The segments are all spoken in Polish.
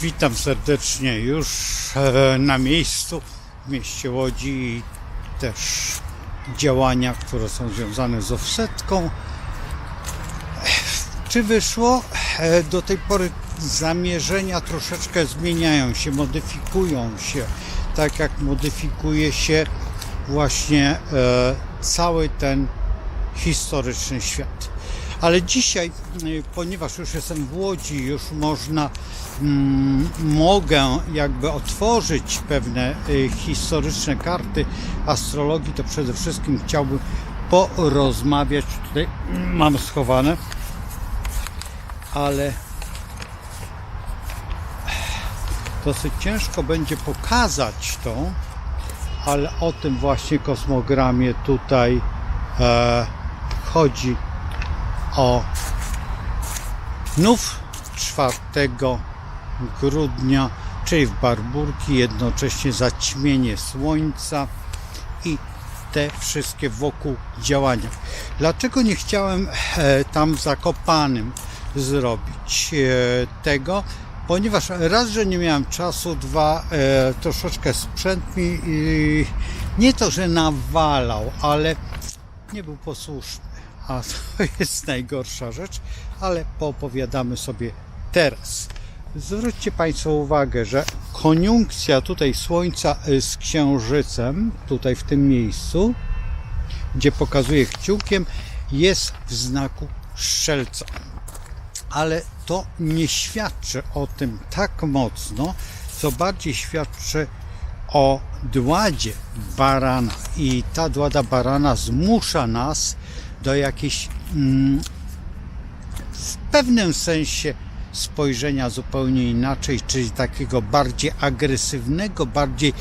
Witam serdecznie już e, na miejscu w mieście Łodzi i też działania, które są związane z offsetką. Czy wyszło? E, Do tej pory zamierzenia troszeczkę zmieniają się, modyfikują się, tak jak modyfikuje się właśnie e, cały ten historyczny świat. Ale dzisiaj, ponieważ już jestem w Łodzi, już można, mogę jakby otworzyć pewne y, historyczne karty astrologii, to przede wszystkim chciałbym porozmawiać. Tutaj mam schowane, ale dosyć ciężko będzie pokazać to, ale o tym właśnie kosmogramie tutaj e, chodzi o nów 4 grudnia, czyli w Barburki, jednocześnie zaćmienie słońca i te wszystkie wokół działania. Dlaczego nie chciałem e, tam zakopanym zrobić e, tego? Ponieważ raz, że nie miałem czasu, dwa, e, troszeczkę sprzęt mi nie to, że nawalał, ale nie był posłuszny. A to jest najgorsza rzecz, ale poopowiadamy sobie teraz. Zwróćcie Państwo uwagę, że koniunkcja tutaj Słońca y, z Księżycem, tutaj w tym miejscu, gdzie pokazuję kciukiem, jest w znaku Strzelca. Ale to nie świadczy o tym tak mocno, co bardziej świadczy o dładzie barana. I ta dłada barana zmusza nas do jakiejś mm, w pewnym sensie spojrzenia zupełnie inaczej, czyli takiego bardziej agresywnego, bardziej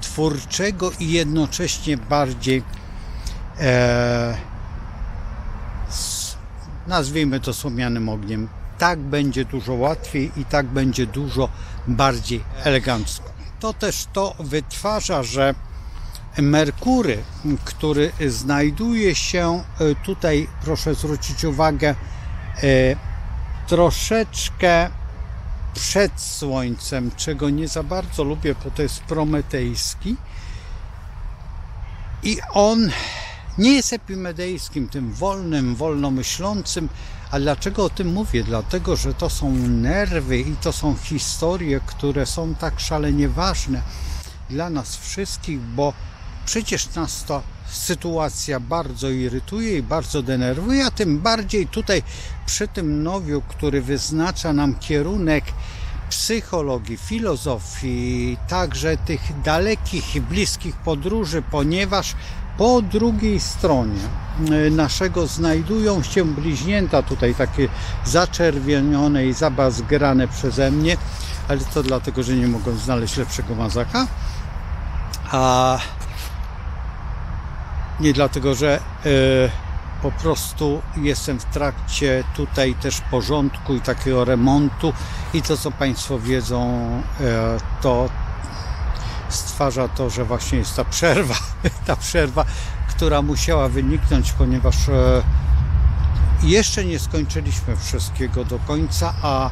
twórczego i jednocześnie bardziej e, nazwijmy to słomianym ogniem. Tak będzie dużo łatwiej i tak będzie dużo bardziej elegancko. To też to wytwarza, że Merkury, który znajduje się e, tutaj, proszę zwrócić uwagę, e, troszeczkę przed Słońcem, czego nie za bardzo lubię, bo to jest prometejski. I on nie jest epimedejskim, tym wolnym, wolnomyślącym. A dlaczego o tym mówię? Dlatego, że to są nerwy i to są historie, które są tak szalenie ważne dla nas wszystkich, bo przecież nas to sytuacja bardzo irytuje i bardzo denerwuje, a tym bardziej tutaj przy tym nowiu, który wyznacza nam kierunek psychologii, filozofii, także tych dalekich i bliskich podróży, ponieważ po drugiej stronie y, naszego znajdują się bliźnięta, tutaj takie zaczerwienione i zabazgrane przeze mnie, ale to dlatego, że nie mogą znaleźć lepszego mazaka. A nie dlatego, że e, po prostu jestem w trakcie tutaj też porządku i takiego remontu. I to co Państwo wiedzą e, to stwarza to, że właśnie jest ta przerwa, ta przerwa, która musiała wyniknąć, ponieważ e, jeszcze nie skończyliśmy wszystkiego do końca, a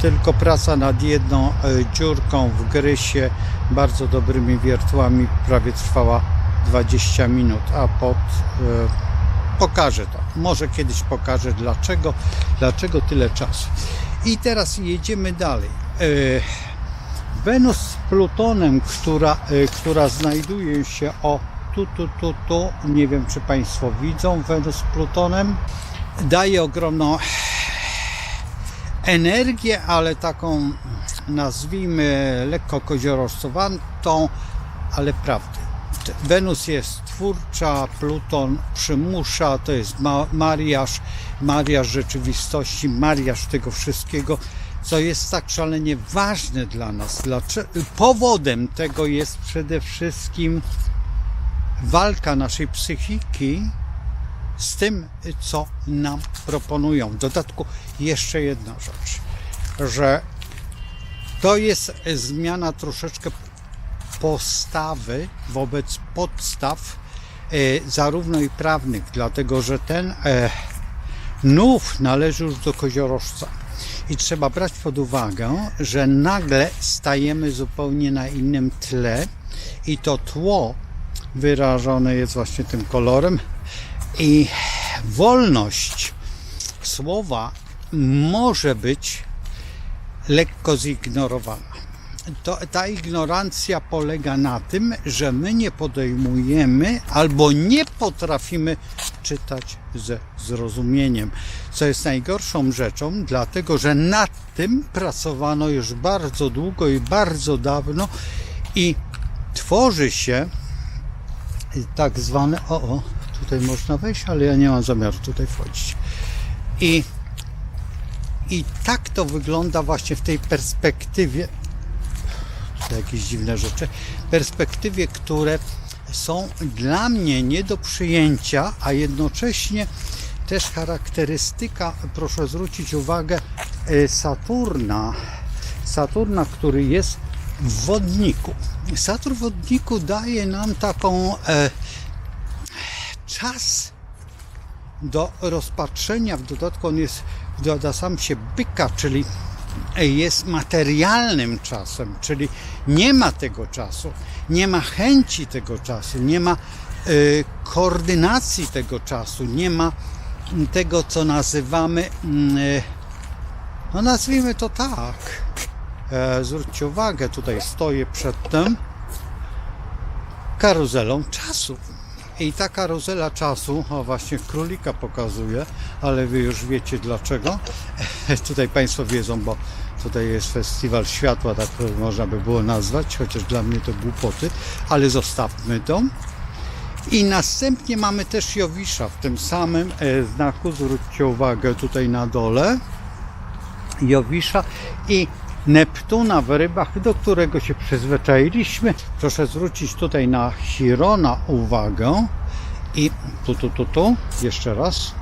tylko praca nad jedną e, dziurką w grysie bardzo dobrymi wiertłami prawie trwała 20 minut, a pod e, pokażę to. Może kiedyś pokażę dlaczego, dlaczego tyle czasu. I teraz jedziemy dalej. E, Wenus z Plutonem, która, która znajduje się o tu, tu, tu, tu, nie wiem czy Państwo widzą Wenus z Plutonem, daje ogromną energię, ale taką nazwijmy lekko koziorożcowatą, ale prawdę. T- Wenus jest twórcza, Pluton przymusza, to jest ma- mariaż, mariaż rzeczywistości, mariaż tego wszystkiego, co jest tak szalenie ważne dla nas. Dlaczego? Powodem tego jest przede wszystkim walka naszej psychiki z tym, co nam proponują. W dodatku jeszcze jedna rzecz, że to jest zmiana troszeczkę postawy wobec podstaw e, zarówno i prawnych, dlatego że ten e, nów należy już do koziorożca. I trzeba brać pod uwagę, że nagle stajemy zupełnie na innym tle i to tło wyrażone jest właśnie tym kolorem i wolność słowa może być lekko zignorowana. To, ta ignorancja polega na tym, że my nie podejmujemy albo nie potrafimy czytać ze zrozumieniem, co jest najgorszą rzeczą, dlatego że nad tym pracowano już bardzo długo i bardzo dawno i tworzy się tak zwane. O, o, tutaj można wejść, ale ja nie mam zamiaru tutaj wchodzić. I, I tak to wygląda właśnie w tej perspektywie. Tutaj jakieś dziwne rzeczy. Perspektywie, które są dla mnie nie do przyjęcia, a jednocześnie też charakterystyka, proszę zwrócić uwagę, e, Saturna. Saturna, który jest w wodniku. Saturn w wodniku daje nam taką e, czas do rozpatrzenia. W dodatku on jest, doda sam się byka, czyli jest materialnym czasem, czyli nie ma tego czasu, nie ma chęci tego czasu, nie ma y, koordynacji tego czasu, nie ma tego, co nazywamy, y, no nazwijmy to tak. E, zwróćcie uwagę, tutaj stoję przed tym karuzelą czasu. I ta karuzela czasu, o właśnie królika pokazuje, ale wy już wiecie dlaczego. Tutaj Państwo wiedzą, bo tutaj jest festiwal światła, tak można by było nazwać, chociaż dla mnie to głupoty, ale zostawmy to. I następnie mamy też Jowisza w tym samym e, znaku, zwróćcie uwagę tutaj na dole. Jowisza i Neptuna w rybach, do którego się przyzwyczailiśmy. Proszę zwrócić tutaj na Chirona uwagę. I tu, tu, tu, tu, jeszcze raz.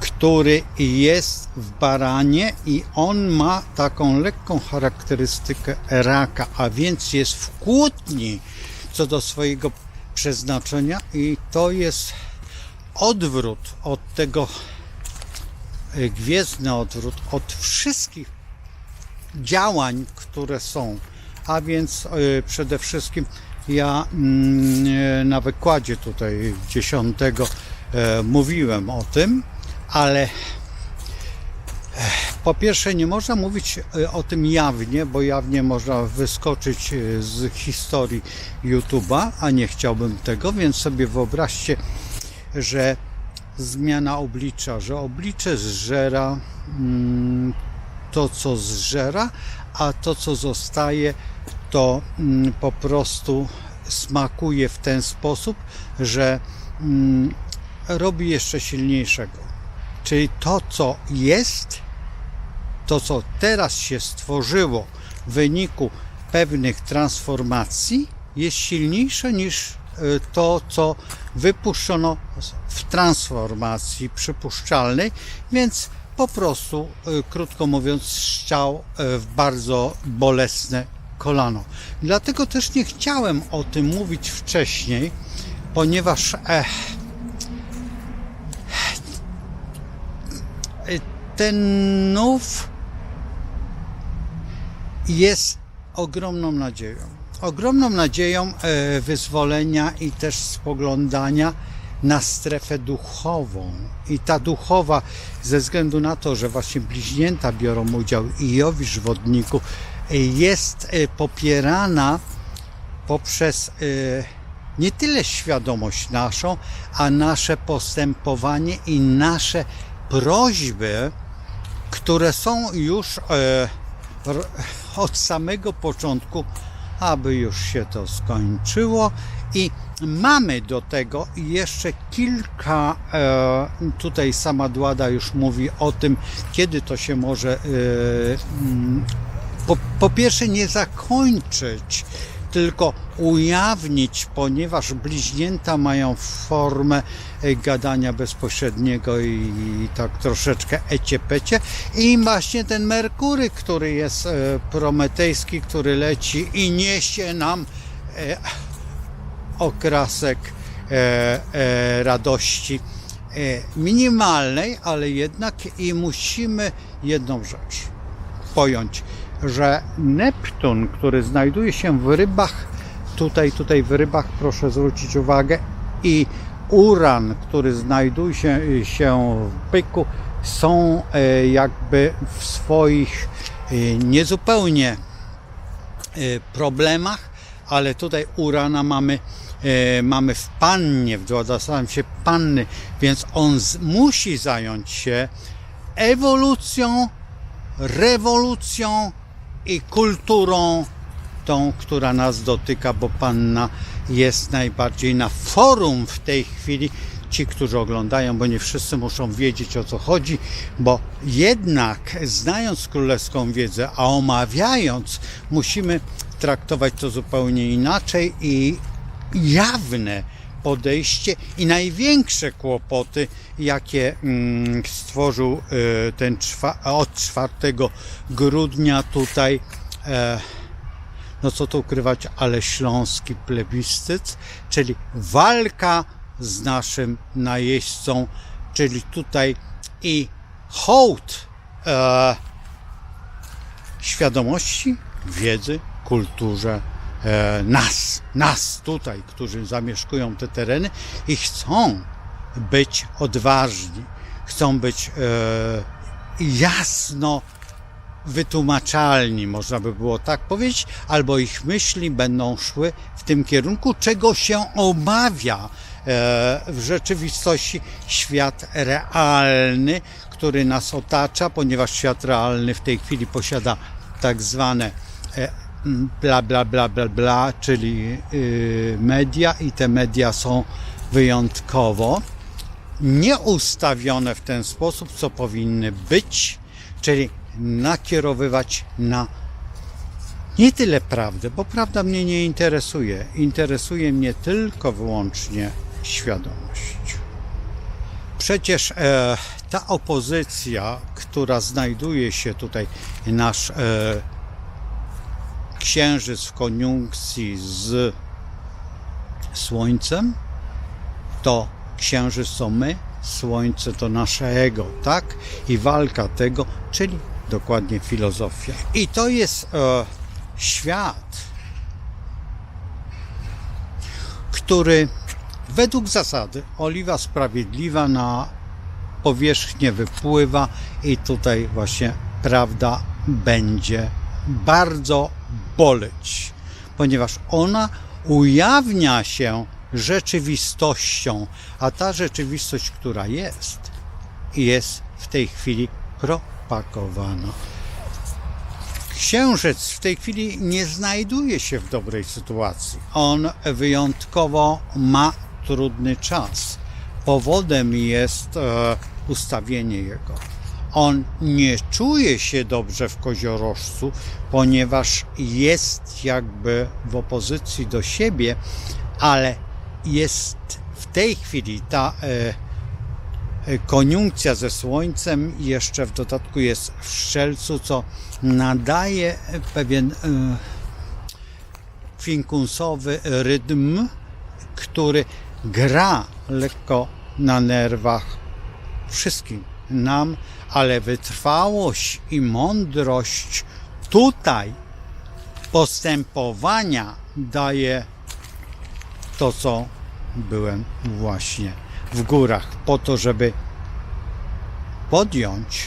Który jest w baranie i on ma taką lekką charakterystykę raka, a więc jest w kłótni co do swojego przeznaczenia i to jest odwrót od tego gwiezdny odwrót od wszystkich działań, które są. A więc e, przede wszystkim ja mm, e, na wykładzie tutaj dziesiątego mówiłem o tym, ale po pierwsze, nie można mówić o tym jawnie, bo jawnie można wyskoczyć z historii YouTube'a, a nie chciałbym tego, więc sobie wyobraźcie, że zmiana oblicza, że oblicze zżera mm, to, co zżera, a to, co zostaje, to mm, po prostu smakuje w ten sposób, że mm, robi jeszcze silniejszego. Czyli to, co jest, to, co teraz się stworzyło w wyniku pewnych transformacji, jest silniejsze niż to, co wypuszczono w transformacji przypuszczalnej, więc po prostu, e, krótko mówiąc, strzał e, w bardzo bolesne kolano. Dlatego też nie chciałem o tym mówić wcześniej, ponieważ eh, ten nów jest ogromną nadzieją. Ogromną nadzieją e, wyzwolenia i też spoglądania na strefę duchową. I ta duchowa, ze względu na to, że właśnie bliźnięta biorą udział i Jowisz wodniku, e, jest e, popierana poprzez nie tyle świadomość naszą, a nasze postępowanie i nasze prośby, które są już od samego początku, aby już się to skończyło. I mamy do tego jeszcze kilka, e, tutaj sama Dłada już mówi o tym, kiedy to się może e, mm, po, po pierwsze nie zakończyć, tylko ujawnić, ponieważ bliźnięta mają formę e, gadania bezpośredniego i tak troszeczkę ecie-pecie. I właśnie ten Merkury, który jest e, prometejski, który leci i niesie nam e, okrasek radości minimalnej, ale jednak i musimy jedną rzecz pojąć, że Neptun, który znajduje się w rybach, tutaj, tutaj w rybach, proszę zwrócić uwagę, i Uran, który znajduje się, się w byku, są e, jakby w swoich e, niezupełnie e, problemach, ale tutaj Urana mamy, mamy w pannie, w dwudziestym się panny, więc on z, musi zająć się ewolucją, rewolucją i kulturą tą, która nas dotyka, bo panna jest najbardziej na forum w tej chwili. Ci, którzy oglądają, bo nie wszyscy muszą wiedzieć o co chodzi, bo jednak znając królewską wiedzę, a omawiając, musimy traktować to zupełnie inaczej i jawne podejście i największe kłopoty, jakie mm, stworzył e, ten od 4 grudnia tutaj e, no co tu ukrywać, ale śląski plebiscyt, czyli walka z naszym najeźdźcą, czyli tutaj i hołd e, świadomości, wiedzy, kulturze nas, nas tutaj, którzy zamieszkują te tereny i chcą być odważni, chcą być e, jasno wytłumaczalni, można by było tak powiedzieć, albo ich myśli będą szły w tym kierunku, czego się obawia e, w rzeczywistości świat realny, który nas otacza, ponieważ świat realny w tej chwili posiada tak zwane e, bla bla bla bla bla, czyli y, media i te media są wyjątkowo nieustawione w ten sposób, co powinny być, czyli nakierowywać na nie tyle prawdę, bo prawda mnie nie interesuje. Interesuje mnie tylko wyłącznie świadomość. Przecież e, ta opozycja, która znajduje się tutaj, nasz e, księżyc w koniunkcji z Słońcem, to księżyc to my, Słońce to nasze ego, tak? I walka tego, czyli dokładnie filozofia. I to jest e, świat, który według zasady oliwa sprawiedliwa na powierzchnię wypływa i tutaj właśnie prawda będzie bardzo boleć, ponieważ ona ujawnia się rzeczywistością, a ta rzeczywistość, która jest, jest w tej chwili propagowana. Księżyc w tej chwili nie znajduje się w dobrej sytuacji. On wyjątkowo ma trudny czas. Powodem jest e, ustawienie jego. On nie czuje się dobrze w koziorożcu, ponieważ jest jakby w opozycji do siebie, ale jest w tej chwili ta e, koniunkcja ze Słońcem jeszcze w dodatku jest w Strzelcu, co nadaje pewien e, finkunsowy rytm, który gra lekko na nerwach wszystkim nam, ale wytrwałość i mądrość tutaj postępowania daje to, co byłem właśnie w górach, po to, żeby podjąć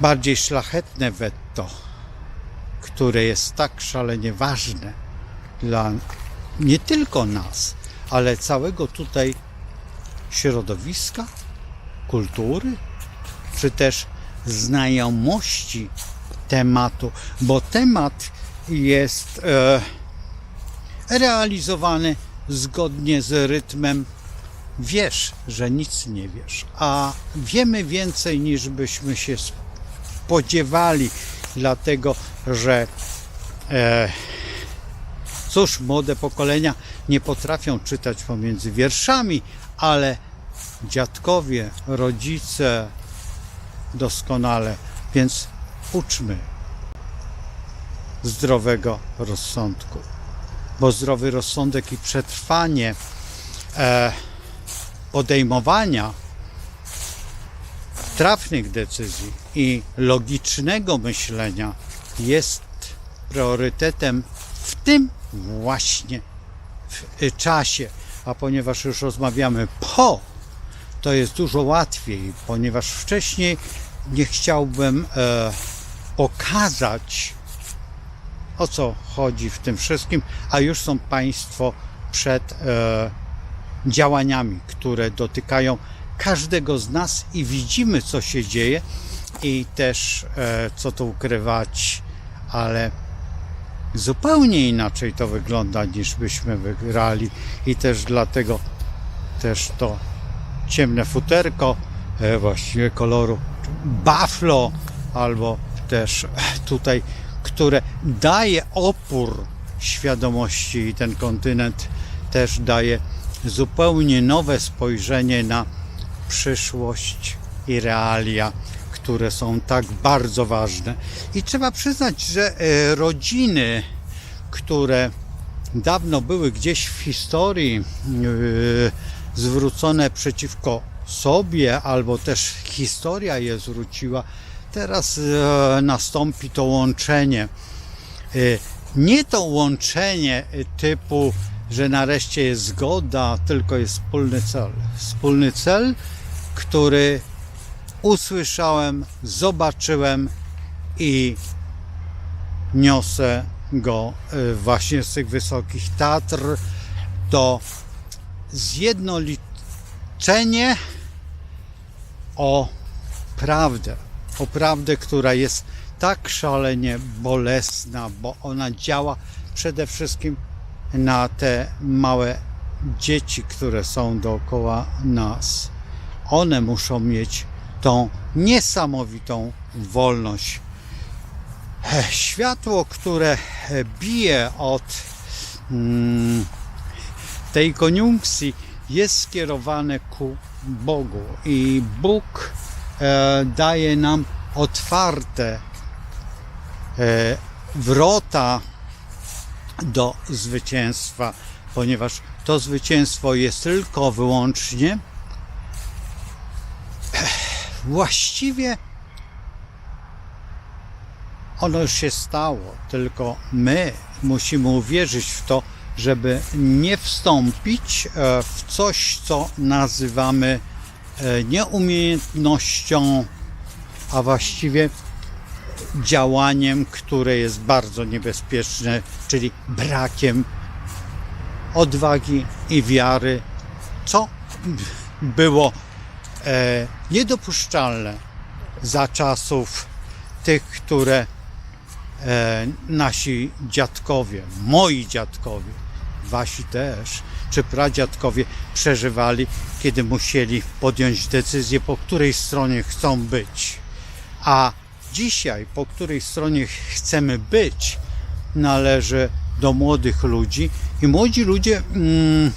bardziej szlachetne wetto, które jest tak szalenie ważne dla nie tylko nas, ale całego tutaj środowiska, kultury, czy też znajomości tematu, bo temat jest e, realizowany zgodnie z rytmem. Wiesz, że nic nie wiesz, a wiemy więcej niż byśmy się spodziewali, dlatego że e, cóż, młode pokolenia nie potrafią czytać pomiędzy wierszami, ale dziadkowie, rodzice doskonale, więc uczmy zdrowego rozsądku. Bo zdrowy rozsądek i przetrwanie e, podejmowania trafnych decyzji i logicznego myślenia jest priorytetem w tym właśnie w y, czasie. A ponieważ już rozmawiamy po, to jest dużo łatwiej, ponieważ wcześniej nie chciałbym e, pokazać o co chodzi w tym wszystkim, a już są Państwo przed e, działaniami, które dotykają każdego z nas i widzimy, co się dzieje i też e, co tu ukrywać, ale zupełnie inaczej to wygląda niż byśmy wygrali. I też dlatego też to ciemne futerko e, właściwie koloru buffalo albo też tutaj, które daje opór świadomości i ten kontynent też daje zupełnie nowe spojrzenie na przyszłość i realia, które są tak bardzo ważne. I trzeba przyznać, że e, rodziny, które dawno były gdzieś w historii e, zwrócone przeciwko sobie, albo też historia je zwróciła, teraz e, nastąpi to łączenie. Nie to łączenie typu, że nareszcie jest zgoda, tylko jest wspólny cel. Wspólny cel, który usłyszałem, zobaczyłem i niosę go e, właśnie z tych wysokich Tatr. To zjednoczenie o prawdę, o prawdę, która jest tak szalenie bolesna, bo ona działa przede wszystkim na te małe dzieci, które są dookoła nas. One muszą mieć tą niesamowitą wolność. Światło, które bije od mm, tej koniunkcji, jest skierowane ku Bogu i Bóg e, daje nam otwarte e, wrota do zwycięstwa, ponieważ to zwycięstwo jest tylko wyłącznie właściwie ono już się stało, tylko my musimy uwierzyć w to, żeby nie wstąpić e, w coś, co nazywamy e, nieumiejętnością, a właściwie działaniem, które jest bardzo niebezpieczne, czyli brakiem odwagi i wiary, co było e, niedopuszczalne za czasów tych, które e, nasi dziadkowie, moi dziadkowie, wasi też, czy pradziadkowie przeżywali, kiedy musieli podjąć decyzję, po której stronie chcą być. A dzisiaj, po której stronie chcemy być, należy do młodych ludzi i młodzi ludzie mm,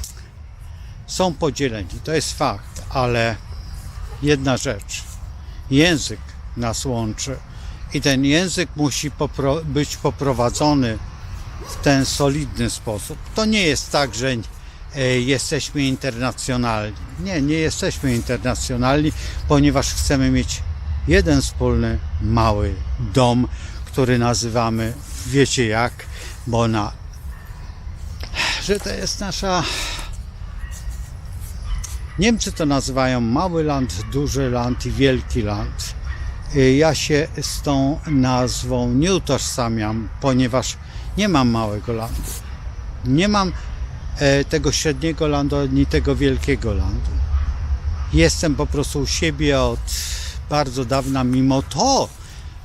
są podzieleni. To jest fakt, ale jedna rzecz. Język nas łączy i ten język musi popro- być poprowadzony w ten solidny sposób. To nie jest tak, że e, jesteśmy internacjonalni. Nie, nie jesteśmy internacjonalni, ponieważ chcemy mieć jeden wspólny, mały dom, który nazywamy, wiecie jak, bo na, że to jest nasza Niemcy to nazywają mały land, duży land i wielki land. Y, Ja się z tą nazwą nie utożsamiam, ponieważ nie mam małego landu. Nie mam e, tego średniego landu ani tego wielkiego landu. Jestem po prostu u siebie od bardzo dawna, mimo to,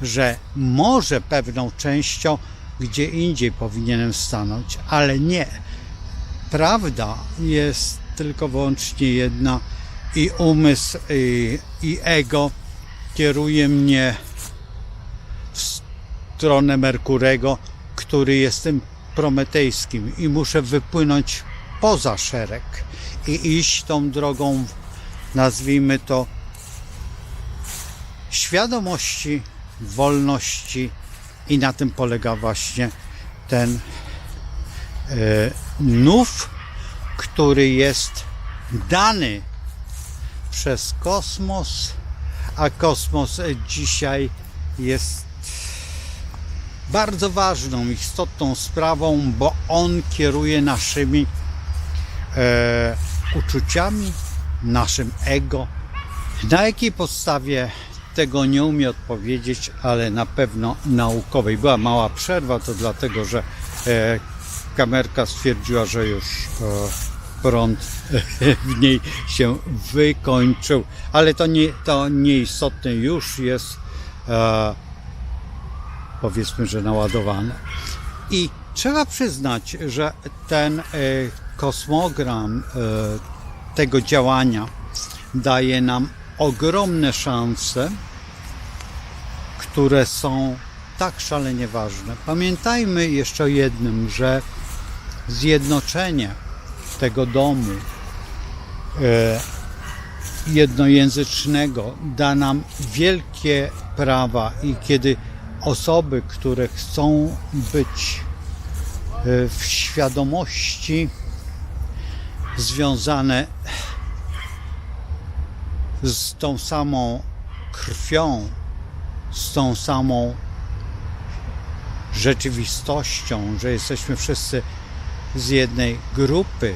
że może pewną częścią gdzie indziej powinienem stanąć, ale nie. Prawda jest tylko wyłącznie jedna. I umysł i, i ego kieruje mnie w stronę Merkurego, który jest tym prometejskim i muszę wypłynąć poza szereg i iść tą drogą, nazwijmy to, świadomości, wolności i na tym polega właśnie ten e, nów, który jest dany przez kosmos, a kosmos dzisiaj jest bardzo ważną, istotną sprawą, bo on kieruje naszymi e, uczuciami, naszym ego. Na jakiej podstawie tego nie umiem odpowiedzieć, ale na pewno naukowej. Była mała przerwa, to dlatego, że e, kamerka stwierdziła, że już e, prąd w niej się wykończył, ale to nie to nieistotne już jest e, powiedzmy, że naładowane. I trzeba przyznać, że ten e, kosmogram e, tego działania daje nam ogromne szanse, które są tak szalenie ważne. Pamiętajmy jeszcze o jednym, że zjednoczenie tego domu e, jednojęzycznego da nam wielkie prawa i kiedy osoby, które chcą być e, w świadomości związane z tą samą krwią, z tą samą rzeczywistością, że jesteśmy wszyscy z jednej grupy,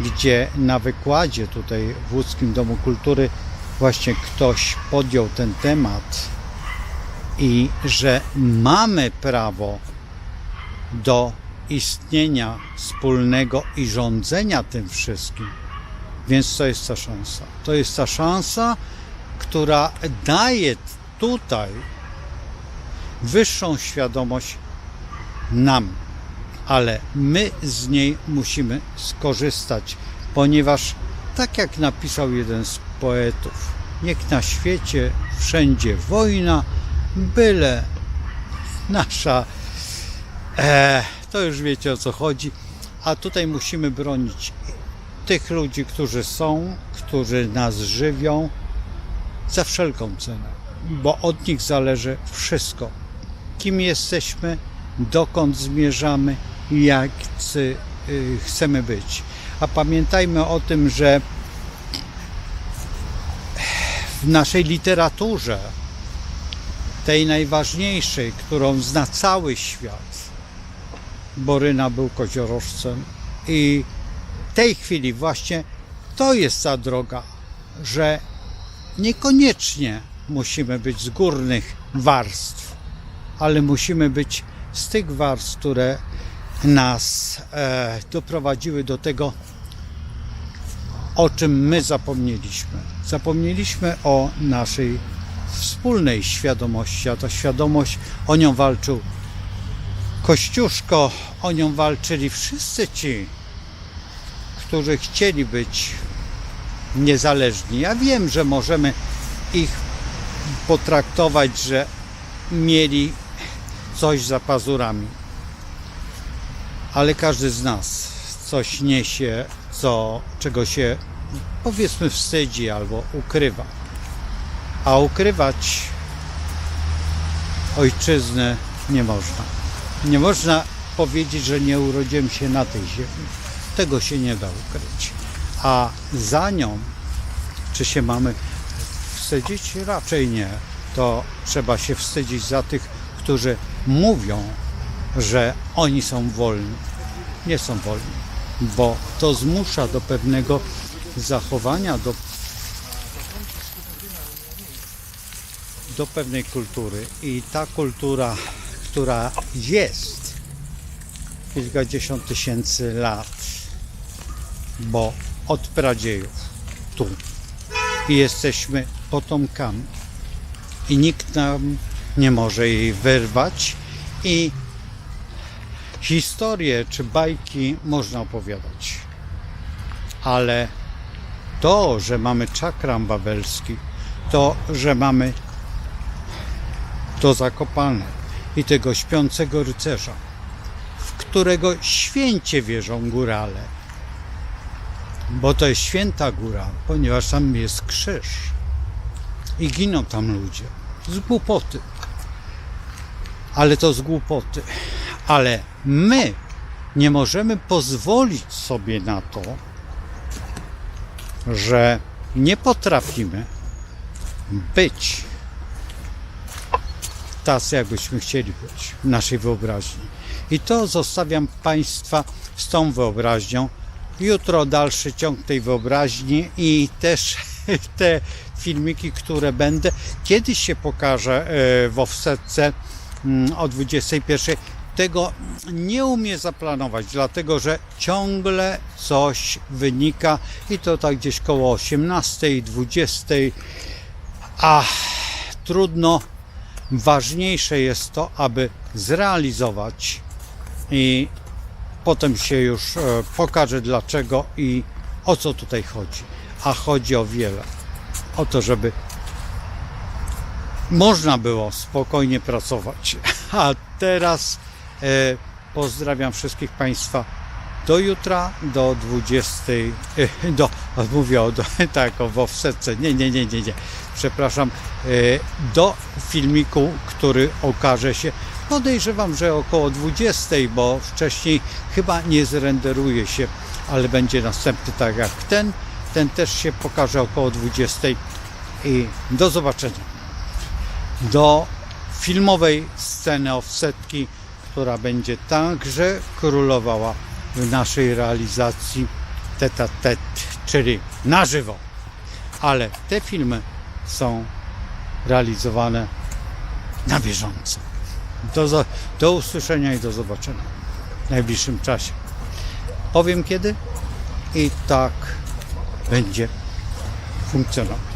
gdzie na wykładzie tutaj w Łódzkim Domu Kultury właśnie ktoś podjął ten temat i że mamy prawo do istnienia wspólnego i rządzenia tym wszystkim. Więc to jest ta szansa. To jest ta szansa, która daje tutaj wyższą świadomość nam, ale my z niej musimy skorzystać, ponieważ tak jak napisał jeden z poetów, niech na świecie wszędzie wojna, byle nasza. E, to już wiecie o co chodzi. A tutaj musimy bronić tych ludzi, którzy są, którzy nas żywią za wszelką cenę, bo od nich zależy wszystko. Kim jesteśmy, dokąd zmierzamy, jak y, chcemy być. A pamiętajmy o tym, że w naszej literaturze tej najważniejszej, którą zna cały świat. Boryna był koziorożcem i w tej chwili właśnie to jest ta droga, że niekoniecznie musimy być z górnych warstw, ale musimy być z tych warstw, które nas e, doprowadziły do tego, o czym my zapomnieliśmy. Zapomnieliśmy o naszej wspólnej świadomości, a ta świadomość, o nią walczył Kościuszko, o nią walczyli wszyscy ci, którzy chcieli być niezależni. Ja wiem, że możemy ich potraktować, że mieli coś za pazurami, ale każdy z nas coś niesie, co, czego się powiedzmy wstydzi albo ukrywa a ukrywać ojczyznę nie można. Nie można powiedzieć, że nie urodziłem się na tej ziemi. Tego się nie da ukryć. A za nią, czy się mamy wstydzić? Raczej nie. To trzeba się wstydzić za tych, którzy mówią, że oni są wolni. Nie są wolni, bo to zmusza do pewnego zachowania, do do pewnej kultury i ta kultura, która jest kilkadziesiąt tysięcy lat, bo od pradziejów tu i jesteśmy potomkami i nikt nam nie może jej wyrwać i historie czy bajki można opowiadać, ale to, że mamy czakram babelski, to, że mamy to Zakopane i tego śpiącego rycerza, w którego święcie wierzą górale. Bo to jest święta góra, ponieważ tam jest krzyż i giną tam ludzie z głupoty. Ale to z głupoty. Ale my nie możemy pozwolić sobie na to, że nie potrafimy być tacy, jakbyśmy chcieli być w naszej wyobraźni. I to zostawiam Państwa z tą wyobraźnią. Jutro dalszy ciąg tej wyobraźni i też te filmiki, które będę. Kiedyś się pokażę e, w offsetce mm, o 21. Tego nie umiem zaplanować, dlatego że ciągle coś wynika i to tak gdzieś koło 18, 20. A trudno. Ważniejsze jest to, aby zrealizować i potem się już e, pokaże dlaczego i o co tutaj chodzi. A chodzi o wiele. O to, żeby można było spokojnie pracować. A teraz pozdrawiam wszystkich Państwa. Do jutra, do 20, e, do, mówię o, do, tak, o w offsetce, nie, nie, nie, nie, nie, przepraszam, e, do filmiku, który okaże się, podejrzewam, że około 20, bo wcześniej chyba nie zrenderuje się, ale będzie następny tak jak ten, ten też się pokaże około 20 i do zobaczenia. Do filmowej sceny offsetki, która będzie także królowała w naszej realizacji tete a tete, czyli na żywo. Ale te filmy są realizowane na bieżąco. Do, do usłyszenia i do zobaczenia w najbliższym czasie. Powiem kiedy i tak będzie funkcjonować.